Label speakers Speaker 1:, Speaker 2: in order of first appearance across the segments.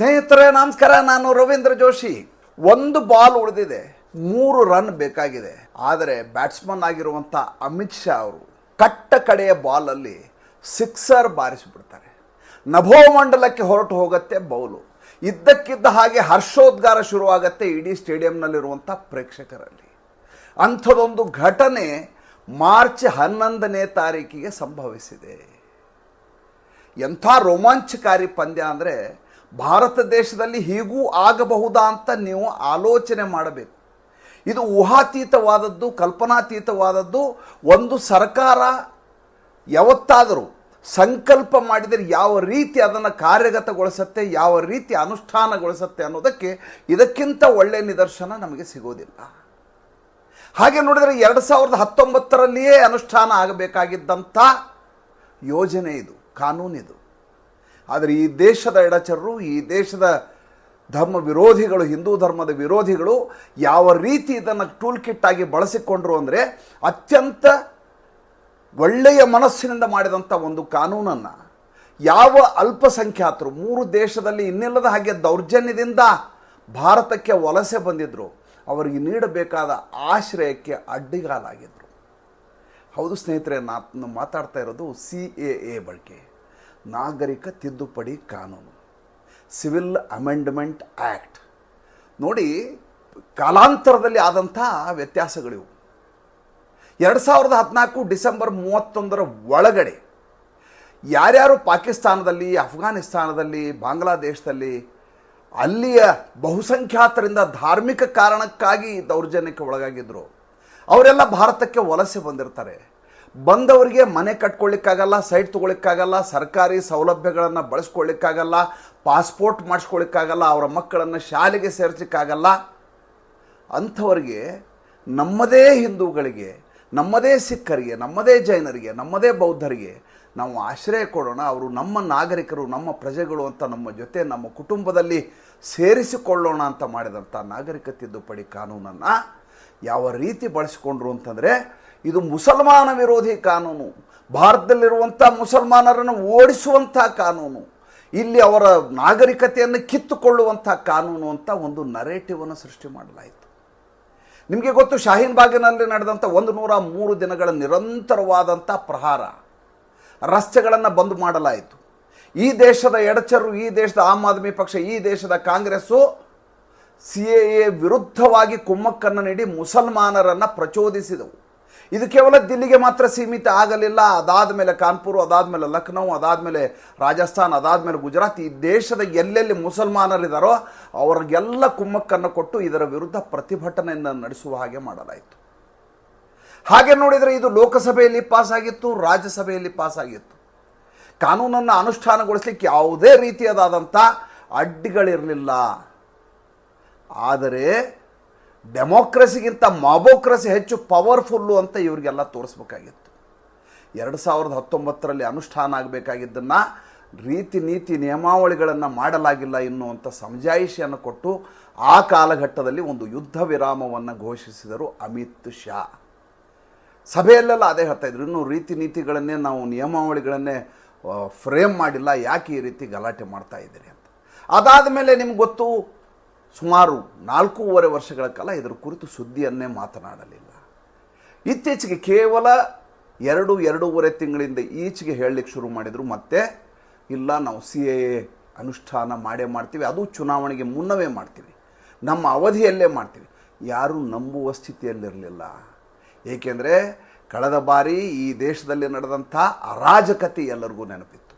Speaker 1: ಸ್ನೇಹಿತರೆ, ನಮಸ್ಕಾರ. ನಾನು ರವೀಂದ್ರ ಜೋಶಿ. ಒಂದು ಬಾಲ್ ಉಳಿದಿದೆ. ಮೂರು ರನ್ ಬೇಕಾಗಿದೆ. ಆದರೆ ಬ್ಯಾಟ್ಸ್ಮನ್ ಆಗಿರುವಂಥ ಅಮಿತ್ ಶಾ ಅವರು ಕಟ್ಟ ಕಡೆಯ ಬಾಲಲ್ಲಿ ಸಿಕ್ಸರ್ ಬಾರಿಸಿಬಿಡ್ತಾರೆ. ನಭೋಮಂಡಲಕ್ಕೆ ಹೊರಟು ಹೋಗುತ್ತೆ ಬೌಲು. ಇದ್ದಕ್ಕಿದ್ದ ಹಾಗೆ ಹರ್ಷೋದ್ಗಾರ ಶುರುವಾಗತ್ತೆ ಇಡೀ ಸ್ಟೇಡಿಯಂನಲ್ಲಿರುವಂಥ ಪ್ರೇಕ್ಷಕರಲ್ಲಿ. ಅಂಥದೊಂದು ಘಟನೆ ಮಾರ್ಚ್ ಹನ್ನೊಂದನೇ ತಾರೀಕಿಗೆ ಸಂಭವಿಸಿದೆ. ಎಂಥ ರೋಮಾಂಚಕಾರಿ ಪಂದ್ಯ ಅಂದರೆ ಭಾರತ ದೇಶದಲ್ಲಿ ಹೀಗೂ ಆಗಬಹುದಾ ಅಂತ ನೀವು ಆಲೋಚನೆ ಮಾಡಬೇಕು. ಇದು ಊಹಾತೀತವಾದದ್ದು, ಕಲ್ಪನಾತೀತವಾದದ್ದು. ಒಂದು ಸರ್ಕಾರ ಯಾವತ್ತಾದರೂ ಸಂಕಲ್ಪ ಮಾಡಿದರೆ ಯಾವ ರೀತಿ ಅದನ್ನು ಕಾರ್ಯಗತಗೊಳಿಸುತ್ತೆ, ಯಾವ ರೀತಿ ಅನುಷ್ಠಾನಗೊಳಿಸುತ್ತೆ ಅನ್ನೋದಕ್ಕೆ ಇದಕ್ಕಿಂತ ಒಳ್ಳೆಯ ನಿದರ್ಶನ ನಮಗೆ ಸಿಗೋದಿಲ್ಲ. ಹಾಗೆ ನೋಡಿದರೆ ಎರಡು ಸಾವಿರದ ಹತ್ತೊಂಬತ್ತರಲ್ಲಿಯೇ ಅನುಷ್ಠಾನ ಆಗಬೇಕಾಗಿದ್ದಂಥ ಯೋಜನೆ ಇದು, ಕಾನೂನಿದು. ಆದರೆ ಈ ದೇಶದ ಎಡಚರರು, ಈ ದೇಶದ ಧರ್ಮ ವಿರೋಧಿಗಳು, ಹಿಂದೂ ಧರ್ಮದ ವಿರೋಧಿಗಳು ಯಾವ ರೀತಿ ಇದನ್ನು ಟೂಲ್ ಕಿಟ್ ಆಗಿ ಬಳಸಿಕೊಂಡ್ರು ಅಂದರೆ ಅತ್ಯಂತ ಒಳ್ಳೆಯ ಮನಸ್ಸಿನಿಂದ ಮಾಡಿದಂಥ ಒಂದು ಕಾನೂನನ್ನು ಯಾವ ಅಲ್ಪಸಂಖ್ಯಾತರು, ಮೂರು ದೇಶದಲ್ಲಿ ಇನ್ನಿಲ್ಲದ ಹಾಗೆ ದೌರ್ಜನ್ಯದಿಂದ ಭಾರತಕ್ಕೆ ವಲಸೆ ಬಂದಿದ್ದರು ಅವರಿಗೆ ನೀಡಬೇಕಾದ ಆಶ್ರಯಕ್ಕೆ ಅಡ್ಡಿಗಾಲಾಗಿದ್ದರು ಹೌದು ಸ್ನೇಹಿತರೆ ನಾನು ಮಾತಾಡ್ತಾ ಇರೋದು ಸಿ ಎ ಎ ಬಗ್ಗೆ. ನಾಗರಿಕ ತಿದ್ದುಪಡಿ ಕಾನೂನು. ಸಿವಿಲ್ ಅಮೆಂಡ್ಮೆಂಟ್ ಆ್ಯಕ್ಟ್ ನೋಡಿ, ಕಾಲಾಂತರದಲ್ಲಿ ಆದಂಥ ವ್ಯತ್ಯಾಸಗಳಿವು. ಎರಡು ಸಾವಿರದ ಹದಿನಾಲ್ಕು ಡಿಸೆಂಬರ್ ಮೂವತ್ತೊಂದರ ಒಳಗಡೆ ಯಾರ್ಯಾರು ಪಾಕಿಸ್ತಾನದಲ್ಲಿ, ಅಫ್ಘಾನಿಸ್ತಾನದಲ್ಲಿ, ಬಾಂಗ್ಲಾದೇಶದಲ್ಲಿ ಅಲ್ಲಿಯ ಬಹುಸಂಖ್ಯಾತರಿಂದ ಧಾರ್ಮಿಕ ಕಾರಣಕ್ಕಾಗಿ ದೌರ್ಜನ್ಯಕ್ಕೆ ಒಳಗಾಗಿದ್ದರು ಅವರೆಲ್ಲ ಭಾರತಕ್ಕೆ ವಲಸೆ ಬಂದಿರ್ತಾರೆ. ಬಂದವರಿಗೆ ಮನೆ ಕಟ್ಕೊಳ್ಳಿಕ್ಕಾಗಲ್ಲ, ಸೈಟ್ ತೊಗೊಳಿಕ್ಕಾಗಲ್ಲ ಸರ್ಕಾರಿ ಸೌಲಭ್ಯಗಳನ್ನು ಬಳಸ್ಕೊಳ್ಳಿಕ್ಕಾಗಲ್ಲ, ಪಾಸ್ಪೋರ್ಟ್ ಮಾಡಿಸ್ಕೊಳ್ಳಿಕ್ಕಾಗಲ್ಲ, ಅವರ ಮಕ್ಕಳನ್ನು ಶಾಲೆಗೆ ಸೇರಿಸಲಿಕ್ಕಾಗಲ್ಲ ಅಂಥವರಿಗೆ ನಮ್ಮದೇ ಹಿಂದೂಗಳಿಗೆ, ನಮ್ಮದೇ ಸಿಖ್ಖರಿಗೆ, ನಮ್ಮದೇ ಜೈನರಿಗೆ, ನಮ್ಮದೇ ಬೌದ್ಧರಿಗೆ ನಾವು ಆಶ್ರಯ ಕೊಡೋಣ. ಅವರು ನಮ್ಮ ನಾಗರಿಕರು, ನಮ್ಮ ಪ್ರಜೆಗಳು ಅಂತ ನಮ್ಮ ಜೊತೆ, ನಮ್ಮ ಕುಟುಂಬದಲ್ಲಿ ಸೇರಿಸಿಕೊಳ್ಳೋಣ ಅಂತ ಮಾಡಿದಂಥ ನಾಗರಿಕ ತಿದ್ದುಪಡಿ ಕಾನೂನನ್ನು ಯಾವ ರೀತಿ ಬಳಸಿಕೊಂಡ್ರು ಅಂತಂದರೆ, ಇದು ಮುಸಲ್ಮಾನ ವಿರೋಧಿ ಕಾನೂನು ಭಾರತದಲ್ಲಿರುವಂಥ ಮುಸಲ್ಮಾನರನ್ನು ಓಡಿಸುವಂಥ ಕಾನೂನು, ಇಲ್ಲಿ ಅವರ ನಾಗರಿಕತೆಯನ್ನು ಕಿತ್ತುಕೊಳ್ಳುವಂಥ ಕಾನೂನು ಅಂತ ಒಂದು ನರೇಟಿವನ್ನು ಸೃಷ್ಟಿ ಮಾಡಲಾಯಿತು. ನಿಮಗೆ ಗೊತ್ತು, ಶಾಹೀನ್ ಬಾಗಿನಲ್ಲಿ ನಡೆದಂಥ ಒಂದು ನೂರ ಮೂರು ದಿನಗಳ ನಿರಂತರವಾದಂಥ ಪ್ರಹಾರ, ರಸ್ತೆಗಳನ್ನು ಬಂದ್ ಮಾಡಲಾಯಿತು. ಈ ದೇಶದ ಎಡಚರು, ಈ ದೇಶದ ಆಮ್ ಆದ್ಮಿ ಪಕ್ಷ, ಈ ದೇಶದ ಕಾಂಗ್ರೆಸ್ಸು ಸಿ ಎ ಎ ವಿರುದ್ಧವಾಗಿ ಕುಮ್ಮಕ್ಕನ್ನು ನೀಡಿ ಮುಸಲ್ಮಾನರನ್ನು ಪ್ರಚೋದಿಸಿದವು. ಇದು ಕೇವಲ ದಿಲ್ಲಿಗೆ ಮಾತ್ರ ಸೀಮಿತ ಆಗಲಿಲ್ಲ. ಅದಾದ ಮೇಲೆ ಕಾನ್ಪುರ್, ಅದಾದ ಮೇಲೆ ಲಕ್ನೌ, ಅದಾದ ಮೇಲೆ ರಾಜಸ್ಥಾನ್, ಅದಾದ ಮೇಲೆ ಗುಜರಾತ್ ಈ ದೇಶದ ಎಲ್ಲೆಲ್ಲಿ ಮುಸಲ್ಮಾನರಿದ್ದಾರೋ ಅವರಿಗೆಲ್ಲ ಕುಮ್ಮಕ್ಕನ್ನು ಕೊಟ್ಟು ಇದರ ವಿರುದ್ಧ ಪ್ರತಿಭಟನೆಯನ್ನು ನಡೆಸುವ ಹಾಗೆ ಮಾಡಲಾಯಿತು. ಹಾಗೆ ನೋಡಿದರೆ ಇದು ಲೋಕಸಭೆಯಲ್ಲಿ ಪಾಸ್ ಆಗಿತ್ತು ರಾಜ್ಯಸಭೆಯಲ್ಲಿ ಪಾಸ್ ಆಗಿತ್ತು ಕಾನೂನನ್ನು ಅನುಷ್ಠಾನಗೊಳಿಸಲಿಕ್ಕೆ ಯಾವುದೇ ರೀತಿಯಾದಂಥ ಅಡ್ಡಿಗಳಿರಲಿಲ್ಲ. ಆದರೆ ಡೆಮೋಕ್ರಸಿಗಿಂತ ಮಾಬೋಕ್ರಸಿ ಹೆಚ್ಚು ಪವರ್ಫುಲ್ಲು ಅಂತ ಇವರಿಗೆಲ್ಲ ತೋರಿಸ್ಬೇಕಾಗಿತ್ತು. ಎರಡು ಸಾವಿರದ ಹತ್ತೊಂಬತ್ತರಲ್ಲಿ ಅನುಷ್ಠಾನ ಆಗಬೇಕಾಗಿದ್ದನ್ನು ರೀತಿ ನೀತಿ ನಿಯಮಾವಳಿಗಳನ್ನು ಮಾಡಲಾಗಿಲ್ಲ ಎನ್ನುವಂಥ ಸಮಜಾಯಿಷಿಯನ್ನು ಕೊಟ್ಟು ಆ ಕಾಲಘಟ್ಟದಲ್ಲಿ ಒಂದು ಯುದ್ಧ ವಿರಾಮವನ್ನು ಘೋಷಿಸಿದರು ಅಮಿತ್ ಶಾ. ಸಭೆಯಲ್ಲೆಲ್ಲ ಅದೇ ಹೇಳ್ತಾ ಇದ್ರು, ಇನ್ನೂ ರೀತಿ ನೀತಿಗಳನ್ನೇ ನಾವು ನಿಯಮಾವಳಿಗಳನ್ನೇ ಫ್ರೇಮ್ ಮಾಡಿಲ್ಲ, ಯಾಕೆ ಈ ರೀತಿ ಗಲಾಟೆ ಮಾಡ್ತಾ ಇದ್ದೀರಿ? ಅಂತ. ಅದಾದ ಮೇಲೆ ನಿಮ್ಗೆ ಗೊತ್ತು ಸುಮಾರು ನಾಲ್ಕೂವರೆ ವರ್ಷಗಳ ಕಾಲ ಇದರ ಕುರಿತು ಸುದ್ದಿಯನ್ನೇ ಮಾತನಾಡಲಿಲ್ಲ. ಇತ್ತೀಚೆಗೆ ಕೇವಲ ಎರಡು, ಎರಡೂವರೆ ತಿಂಗಳಿಂದ ಈಚೆಗೆ ಹೇಳಲಿಕ್ಕೆ ಶುರು ಮಾಡಿದರು. ಮತ್ತೆ ಇಲ್ಲ, ನಾವು ಸಿ ಎ ಅನುಷ್ಠಾನ ಮಾಡೇ ಮಾಡ್ತೀವಿ. ಅದು ಚುನಾವಣೆಗೆ ಮುನ್ನವೇ ಮಾಡ್ತೀವಿ. ನಮ್ಮ ಅವಧಿಯಲ್ಲೇ ಮಾಡ್ತೀವಿ. ಯಾರೂ ನಂಬುವ ಸ್ಥಿತಿಯಲ್ಲಿರಲಿಲ್ಲ. ಏಕೆಂದರೆ, ಕಳೆದ ಬಾರಿ ಈ ದೇಶದಲ್ಲಿ ನಡೆದಂಥ ಅರಾಜಕತೆ ಎಲ್ಲರಿಗೂ ನೆನಪಿತ್ತು.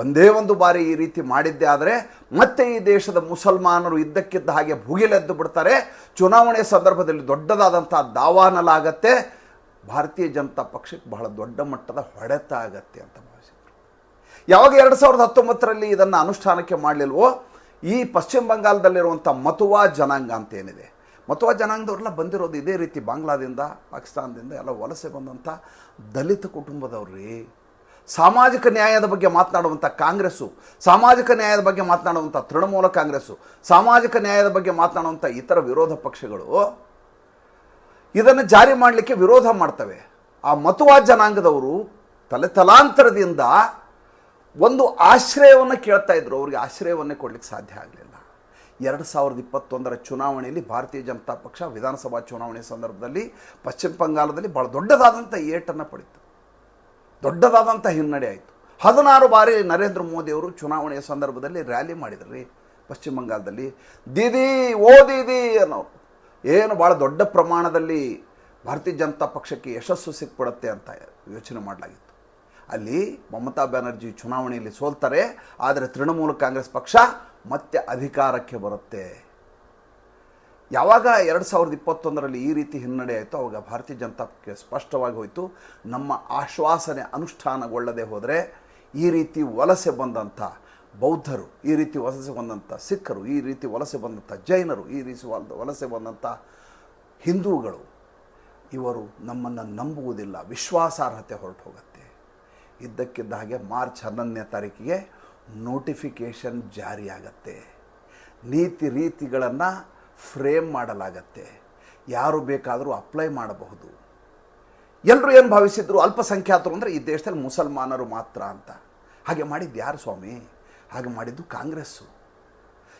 Speaker 1: ಒಂದೇ ಒಂದು ಬಾರಿ ಈ ರೀತಿ ಮಾಡಿದ್ದೆ ಆದರೆ ಮತ್ತೆ ಈ ದೇಶದ ಮುಸಲ್ಮಾನರು ಇದ್ದಕ್ಕಿದ್ದ ಹಾಗೆ ಭುಗಿಲೆದ್ದು ಬಿಡ್ತಾರೆ. ಚುನಾವಣೆ ಸಂದರ್ಭದಲ್ಲಿ ದೊಡ್ಡದಾದಂಥ ದಾವಾನಲಾಗತ್ತೆ. ಭಾರತೀಯ ಜನತಾ ಪಕ್ಷಕ್ಕೆ ಬಹಳ ದೊಡ್ಡ ಮಟ್ಟದ ಹೊಡೆತ ಆಗತ್ತೆ ಅಂತ ಭಾವಿಸಿದರು. ಯಾವಾಗ ಎರಡು ಸಾವಿರದ ಹತ್ತೊಂಬತ್ತರಲ್ಲಿ ಇದನ್ನು ಅನುಷ್ಠಾನಕ್ಕೆ ಮಾಡಲಿಲ್ವೋ, ಈ ಪಶ್ಚಿಮ ಬಂಗಾಲದಲ್ಲಿರುವಂಥ ಮತುವಾ ಜನಾಂಗ ಅಂತ ಏನಿದೆ? ಮತುವಾ ಜನಾಂಗದವರೆಲ್ಲ ಬಂದಿರೋದು ಇದೇ ರೀತಿ ಬಾಂಗ್ಲಾದಿಂದ, ಪಾಕಿಸ್ತಾನದಿಂದ ಎಲ್ಲ ವಲಸೆ ಬಂದಂಥ ದಲಿತ ಕುಟುಂಬದವ್ರಿ ಸಾಮಾಜಿಕ ನ್ಯಾಯದ ಬಗ್ಗೆ ಮಾತನಾಡುವಂಥ ಕಾಂಗ್ರೆಸ್ಸು, ಸಾಮಾಜಿಕ ನ್ಯಾಯದ ಬಗ್ಗೆ ಮಾತನಾಡುವಂಥ ತೃಣಮೂಲ ಕಾಂಗ್ರೆಸ್ಸು, ಸಾಮಾಜಿಕ ನ್ಯಾಯದ ಬಗ್ಗೆ ಮಾತನಾಡುವಂಥ ಇತರ ವಿರೋಧ ಪಕ್ಷಗಳು ಇದನ್ನು ಜಾರಿ ಮಾಡಲಿಕ್ಕೆ ವಿರೋಧ ಮಾಡ್ತವೆ. ಆ ಮತುವಾ ಜನಾಂಗದವರು ತಲೆ ತಲಾಂತರದಿಂದ ಒಂದು ಆಶ್ರಯವನ್ನು ಕೇಳ್ತಾ ಇದ್ರು. ಅವ್ರಿಗೆ ಆಶ್ರಯವನ್ನೇ ಕೊಡ್ಲಿಕ್ಕೆ ಸಾಧ್ಯ ಆಗಲಿಲ್ಲ. ಎರಡು ಸಾವಿರದ ಇಪ್ಪತ್ತೊಂದರ ಚುನಾವಣೆಯಲ್ಲಿ ಭಾರತೀಯ ಜನತಾ ಪಕ್ಷ ವಿಧಾನಸಭಾ ಚುನಾವಣೆ ಸಂದರ್ಭದಲ್ಲಿ ಪಶ್ಚಿಮ ಬಂಗಾಳದಲ್ಲಿ ಭಾಳ ದೊಡ್ಡದಾದಂಥ ಏಟನ್ನು ಪಡೀತು ದೊಡ್ಡದಾದಂಥ ಹಿನ್ನಡೆ ಆಯಿತು. ಹದಿನಾರು ಬಾರಿ ನರೇಂದ್ರ ಮೋದಿಯವರು ಚುನಾವಣೆಯ ಸಂದರ್ಭದಲ್ಲಿ ರ್ಯಾಲಿ ಮಾಡಿದ್ರಿ ಪಶ್ಚಿಮ ಬಂಗಾಳದಲ್ಲಿ. ದೀದಿ, ಓ ದೀದಿ ಅನ್ನೋರು. ಏನು ಭಾಳ ದೊಡ್ಡ ಪ್ರಮಾಣದಲ್ಲಿ ಭಾರತೀಯ ಜನತಾ ಪಕ್ಷಕ್ಕೆ ಯಶಸ್ಸು ಸಿಕ್ಬಿಡುತ್ತೆ ಅಂತ ಯೋಚನೆ ಮಾಡಲಾಗಿತ್ತು. ಅಲ್ಲಿ ಮಮತಾ ಬ್ಯಾನರ್ಜಿ ಚುನಾವಣೆಯಲ್ಲಿ ಸೋಲ್ತಾರೆ, ಆದರೆ ತೃಣಮೂಲ ಕಾಂಗ್ರೆಸ್ ಪಕ್ಷ ಮತ್ತೆ ಅಧಿಕಾರಕ್ಕೆ ಬರುತ್ತೆ. ಯಾವಾಗ ಎರಡು ಸಾವಿರದ ಇಪ್ಪತ್ತೊಂದರಲ್ಲಿ ಈ ರೀತಿ ಹಿನ್ನಡೆ ಆಯಿತು ಅವಾಗ ಭಾರತೀಯ ಜನತಾ ಪಕ್ಷ ಸ್ಪಷ್ಟವಾಗಿ ಹೋಯಿತು. ನಮ್ಮ ಆಶ್ವಾಸನೆ ಅನುಷ್ಠಾನಗೊಳ್ಳದೆ ಹೋದರೆ ಈ ರೀತಿ ವಲಸೆ ಬಂದಂಥ ಬೌದ್ಧರು, ಈ ರೀತಿ ವಲಸೆ ಬಂದಂಥ ಸಿಖ್ಖರು, ಈ ರೀತಿ ವಲಸೆ ಬಂದಂಥ ಜೈನರು, ಈ ರೀತಿ ವಲ- ವಲಸೆ ಬಂದಂಥ ಹಿಂದೂಗಳು, ಇವರು ನಮ್ಮನ್ನು ನಂಬುವುದಿಲ್ಲ, ವಿಶ್ವಾಸಾರ್ಹತೆ ಹೊರಟು ಹೋಗುತ್ತೆ ಇದ್ದಕ್ಕಿದ್ದ ಹಾಗೆ ಮಾರ್ಚ್ ಹನ್ನೊಂದನೇ ತಾರೀಕಿಗೆ ನೋಟಿಫಿಕೇಷನ್ ಜಾರಿಯಾಗತ್ತೆ. ನೀತಿ ರೀತಿಗಳನ್ನು ಫ್ರೇಮ್ ಮಾಡಲಾಗತ್ತೆ. ಯಾರು ಬೇಕಾದರೂ ಅಪ್ಲೈ ಮಾಡಬಹುದು. ಎಲ್ಲರೂ ಏನು ಭಾವಿಸಿದ್ರು ಅಲ್ಪಸಂಖ್ಯಾತರು ಅಂದರೆ ಈ ದೇಶದಲ್ಲಿ ಮುಸಲ್ಮಾನರು ಮಾತ್ರ ಅಂತ. ಹಾಗೆ ಮಾಡಿದ್ದು ಯಾರು ಸ್ವಾಮಿ? ಹಾಗೆ ಮಾಡಿದ್ದು ಕಾಂಗ್ರೆಸ್ಸು.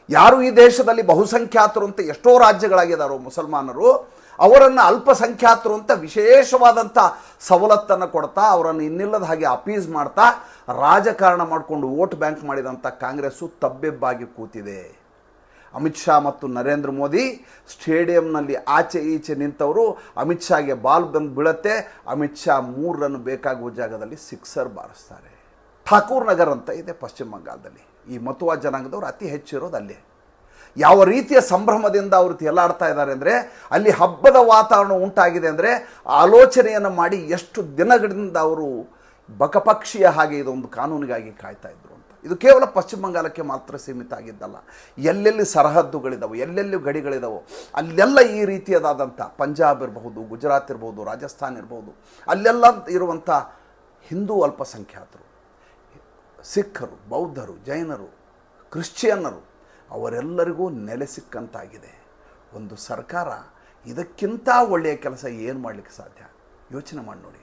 Speaker 1: ಯಾರು ಈ ದೇಶದಲ್ಲಿ ಬಹುಸಂಖ್ಯಾತರು ಅಂತ ಎಷ್ಟೋ ರಾಜ್ಯಗಳಾಗಿದ್ದಾರೋ ಮುಸಲ್ಮಾನರು, ಅವರನ್ನು ಅಲ್ಪಸಂಖ್ಯಾತರು ಅಂತ ವಿಶೇಷವಾದಂಥ ಸವಲತ್ತನ್ನು ಕೊಡ್ತಾ, ಅವರನ್ನು ಇನ್ನಿಲ್ಲದ ಹಾಗೆ ಅಪೀಸ್ ಮಾಡ್ತಾ, ರಾಜಕಾರಣ ಮಾಡಿಕೊಂಡು ವೋಟ್ ಬ್ಯಾಂಕ್ ಮಾಡಿದಂಥ ಕಾಂಗ್ರೆಸ್ಸು ತಬ್ಬೆಬ್ಬಾಗಿ ಕೂತಿದೆ. ಅಮಿತ್ ಶಾ ಮತ್ತು ನರೇಂದ್ರ ಮೋದಿ ಸ್ಟೇಡಿಯಂನಲ್ಲಿ ಆಚೆ ಈಚೆ ನಿಂತವರು, ಅಮಿತ್ ಶಾಗೆ ಬಾಲ್ ಬಂದು ಬೀಳತ್ತೆ, ಅಮಿತ್ ಶಾ ಮೂರು ಬೇಕಾಗುವ ಜಾಗದಲ್ಲಿ ಸಿಕ್ಸರ್ ಬಾರಿಸ್ತಾರೆ. ಠಾಕೂರ್ ನಗರ್ ಅಂತ ಇದೆ ಪಶ್ಚಿಮ ಬಂಗಾಳದಲ್ಲಿ. ಈ ಮತುವಾ ಜನಾಂಗದವರು ಅತಿ ಹೆಚ್ಚಿರೋದು ಅಲ್ಲಿ. ಯಾವ ರೀತಿಯ ಸಂಭ್ರಮದಿಂದ ಅವರು ತೇಲಾಡ್ತಾ ಇದ್ದಾರೆ ಅಂದರೆ, ಅಲ್ಲಿ ಹಬ್ಬದ ವಾತಾವರಣ ಉಂಟಾಗಿದೆ ಅಂದರೆ, ಆಲೋಚನೆಯನ್ನು ಮಾಡಿ ಎಷ್ಟು ದಿನಗಳಿಂದ ಅವರು ಬಕಪಕ್ಷಿಯ ಹಾಗೆ ಇದೊಂದು ಕಾನೂನಿಗಾಗಿ ಕಾಯ್ತಾ ಇದ್ರು. ಇದು ಕೇವಲ ಪಶ್ಚಿಮ ಬಂಗಾಳಕ್ಕೆ ಮಾತ್ರ ಸೀಮಿತ ಆಗಿದ್ದಲ್ಲ. ಎಲ್ಲೆಲ್ಲಿ ಸರಹದ್ದುಗಳಿದಾವೆ, ಎಲ್ಲೆಲ್ಲಿ ಗಡಿಗಳಿದಾವೋ, ಅಲ್ಲೆಲ್ಲ ಈ ರೀತಿಯದಾದಂಥ ಪಂಜಾಬ್ ಇರಬಹುದು, ಗುಜರಾತ್ ಇರ್ಬೋದು ರಾಜಸ್ಥಾನ್ ಇರ್ಬೋದು ಅಲ್ಲೆಲ್ಲ ಇರುವಂಥ ಹಿಂದೂ ಅಲ್ಪಸಂಖ್ಯಾತರು, ಸಿಖ್ಖರು, ಬೌದ್ಧರು, ಜೈನರು, ಕ್ರಿಶ್ಚಿಯನ್ನರು, ಅವರೆಲ್ಲರಿಗೂ ನೆಲೆ ಸಿಕ್ಕಂತಾಗಿದೆ. ಒಂದು ಸರ್ಕಾರ ಇದಕ್ಕಿಂತ ಒಳ್ಳೆಯ ಕೆಲಸ ಏನು ಮಾಡಲಿಕ್ಕೆ ಸಾಧ್ಯ? ಯೋಚನೆ ಮಾಡಿ ನೋಡಿ.